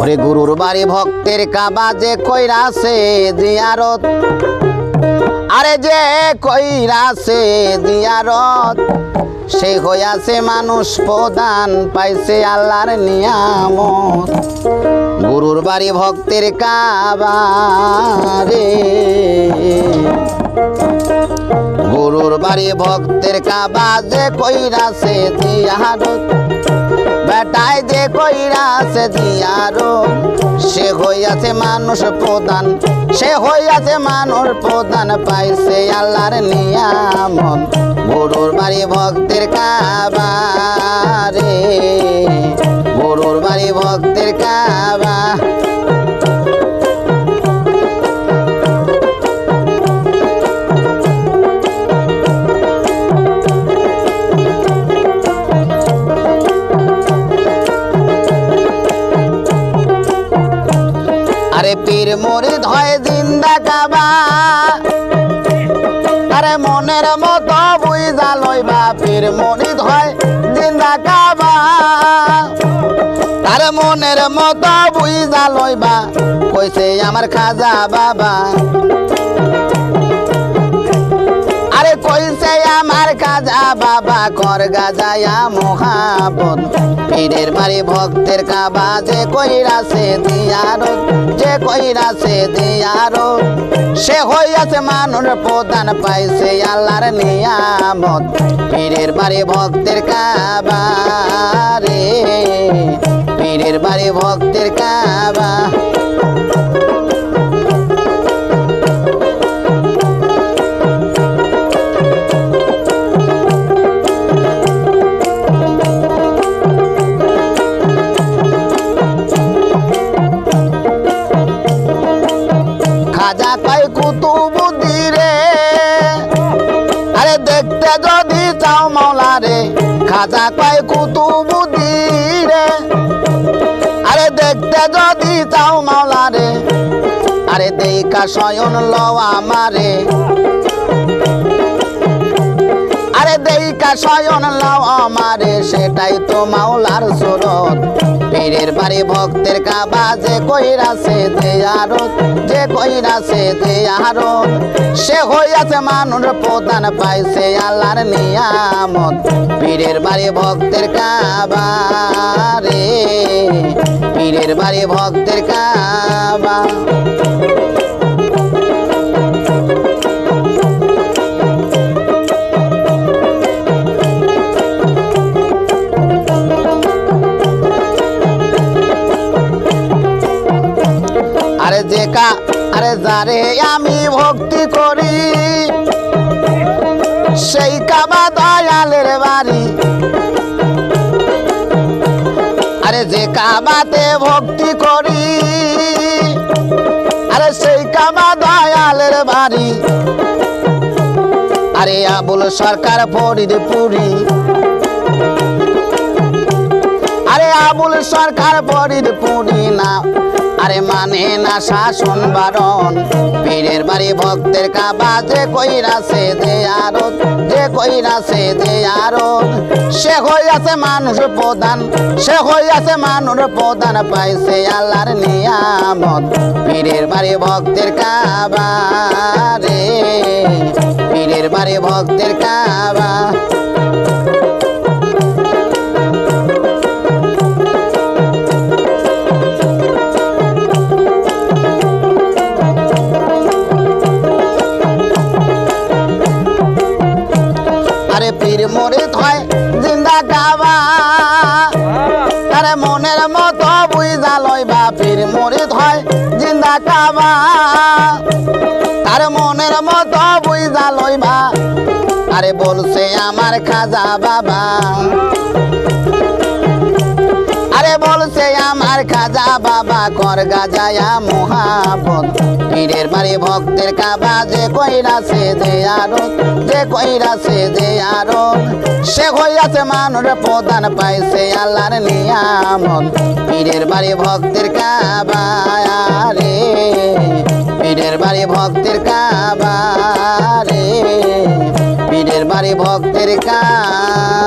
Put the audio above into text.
ওরে গুরুর বাড়ি ভক্তের কাবা যে কইরাছে জিয়ারত। আরে যে কইরাছে জিয়ারত, সে হইয়াছে মানুষ প্রদান পাইছে আল্লাহর নিয়ামত। গুরুর বাড়ি ভক্তের কাবা রে। গুরুর বাড়ি ভক্তের কাবা যে কইরাছে জিয়ারত। বেটায় যে কইরা আছে জিয়ারো, সে হইয়াছে মানুষ প্রধান, সে হইয়াছে মানুষ প্রধান পাইছে আল্লাহর নিয়ামত। গরুর বাড়ি ভক্তের কাবা মরিদ হয় জিন্দা কাবা। আরে মনের মতো বুঝা লইবা পীর মরিদ হয় জিন্দা কাবা। আরে মনের মতো বুঝা লইবা, কইছে আমার খাজা বাবা। আরে কইছে আমার কাজা বাবা কর গাজায়া মহাবন পীরের বাড়ি ভক্তের কাবা যে কইরাছে দিয়ারো যে কইরাছে দিয়ারো সে হইয়াছে মানুষ প্রদান পাইছে আল্লাহর নিয়ামত। পীরের বাড়ি ভক্তের কাবা রে। পীরের বাড়ি ভক্তের খাজা কয় কুতুবুদ্দি রে আরে দেখতে যদি চাও মাওলা রে আরে দেইকা শয়ন লও আমারে। দেইকা শয়ন লাও আমারে, সেটাই তো মাওলার সুরত। পীরের বাড়ি ভক্তের কাবা যে কইরাছে যে আরত, যে কইরাছে যে আরত। সে হইয়াছে মানুষ প্রদান পাইছে আল্লাহর নিয়ামত। পীরের বাড়ি ভক্তের কাবা রে, পীরের বাড়ি ভক্তের কাবা। যে কা আরে যারে আমি ভক্তি করি। সেই কাবা দয়ালের বাড়ি। আরে যে কাবাতে ভক্তি করি, আরে সেই কাবা দয়ালের বাড়ি। আরে আবুল সরকার ফরিদপুরি। আরে আবুল সরকার ফরিদপুরি না। আরে মানে না শাসন বারণ। পীরের বাড়ি ভক্তের কাবা যে কইরাছে যে আরও যে কইরাছে যে আরও সে হইয়াছে মানুষ প্রধান, সে হইয়াছে মানুষ প্রধান পাইছে আল্লাহর নিয়ামত। পীরের বাড়ি ভক্তের কাবা রে, পীরের বাড়ি ভক্তের কাবা জিন্দা গাবা আরে মনের মতো বুঝা লইবা, পীর মরে থয় জিন্দা কাবা। তার মনের মতো বুঝা লইবা, আরে বলছে আমার খাজা বাবা। আরে বলছে আমার খাজা বাবা কর গাজায়া মহাবত পীরের বাড়ি ভক্তের কাবা যে কইরা কইরাছে যে আরও যে কইরা কইরাছে যে আরও সে হইয়াছে মানুষ প্রদান পাইছে আল্লাহর নিয়ামত। পীরের বাড়ি ভক্তের কাবা রে, পীরের বাড়ি ভক্তের কাবা রে। পীরের বাড়ি ভক্তের কাবা